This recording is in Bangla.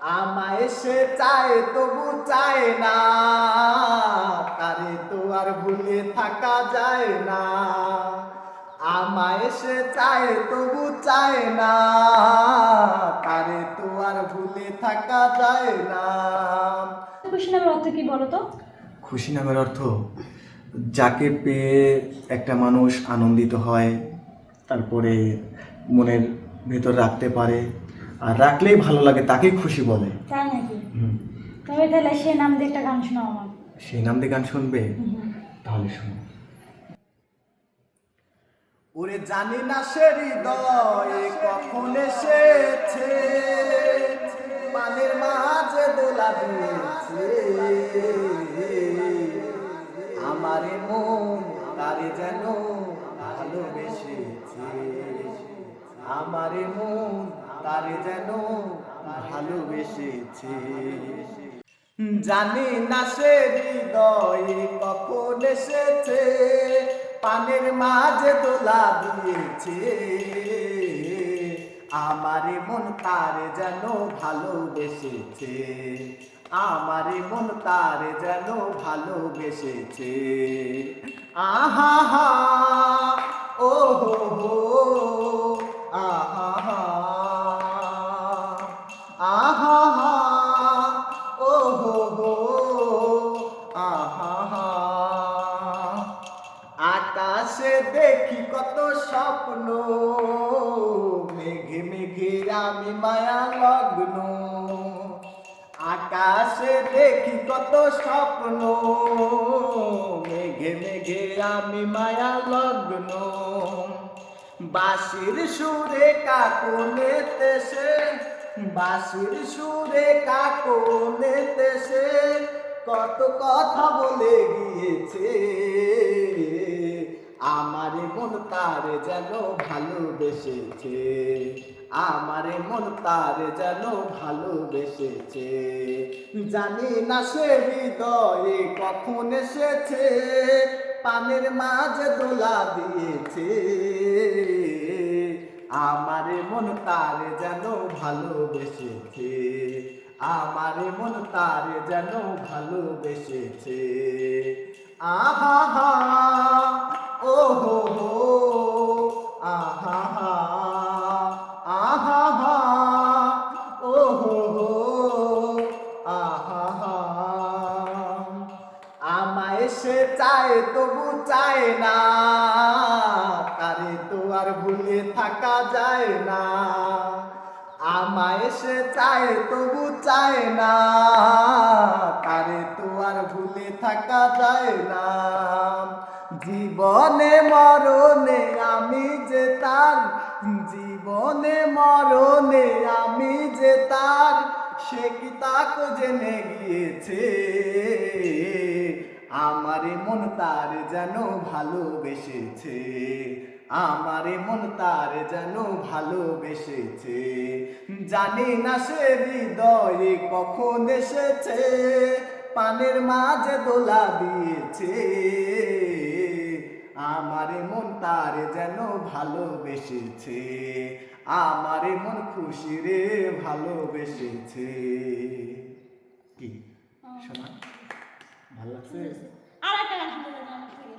আমায় সে চায় তবু চায় না। তারে তো আর ভুলে থাকা যায় না। আমায় সে চায় তবু চায় না। তারে তো আর ভুলে থাকা যায় না। খুশি নামের অর্থ কি বলো তো? খুশি নামের অর্থ যাকে পেয়ে একটা মানুষ আনন্দিত হয় তারপরে মনের ভেতর রাখতে পারে আর রাখলেই ভালো লাগে তাকেই খুশি বলে। তাই নাকি। তবে তাহলে সে নাম দিয়ে একটা গান শোনাও আমার। সেই নাম দিয়ে গান শুনবে? তাহলে শুনো। ওরে জানি না সে হৃদয়ে কখন এসেছে পানির মাঝে দোলা দিয়েছে। আমারে মন তারে যেন ভালোবেসেছে। আমার মন তারে যেন ভালোবেসেছে। জানি না সে হৃদয়ে কখন এসেছে পানের মাঝে দোলা দিয়েছে। আমারে মন তারে যেন ভালোবেসেছে আমারে মন তারে যেন ভালোবেসেছে। আহা হা ও হো হো আহা হা। আকাশে দেখি কত স্বপ্ন। মেঘে মেঘে আমি মায়া লগ্ন। আকাশে দেখি কত স্বপ্ন। মেঘে মেঘে আমি মায়া লগ্ন। বাঁশির সুরে কাকনেতে সে বাঁশির সুরে কাকনেতে সে কত কথা বলে গিয়েছে। আমারে মন তারে যেন ভালোবেসেছে। আমারে মন তারে যেন ভালোবেসেছে। জানি না সে হৃদয়ে কখন এসেছে, পানের মাঝে দোলা দিয়েছে। আমারে মন তারে যেন ভালোবেসেছে, আমারে মন তারে যেন ভালোবেসেছে। আহা হা ও হো হো আহা হা, আহা ও হো হো, আহা হা। আমায় সে চায়, তবু চায় না, তারে তো আর ভুলে থাকা যায় না। আমায় সে চায়, তবু চায় না, তারে তো আর ভুলে থাকা যায় না। জীবনে মরণে আমি যে তার, জীবনে মরণে আমি যে তার, সে কি তাকে জেনে গিয়েছে? আমারে মন তার যেন ভালোবেসেছে, আমারে মন তার যেন ভালোবেসেছে। জানি না সে হৃদয়ে কখন এসেছে, পানের মাঝে দোলা দিয়েছে। আমারে মন তার যেন ভালোবেসেছে। আমারে মন খুশি রে ভালোবেসেছে। কি? শোনা। ভালো লাগছে? আর একটা গান শুনতে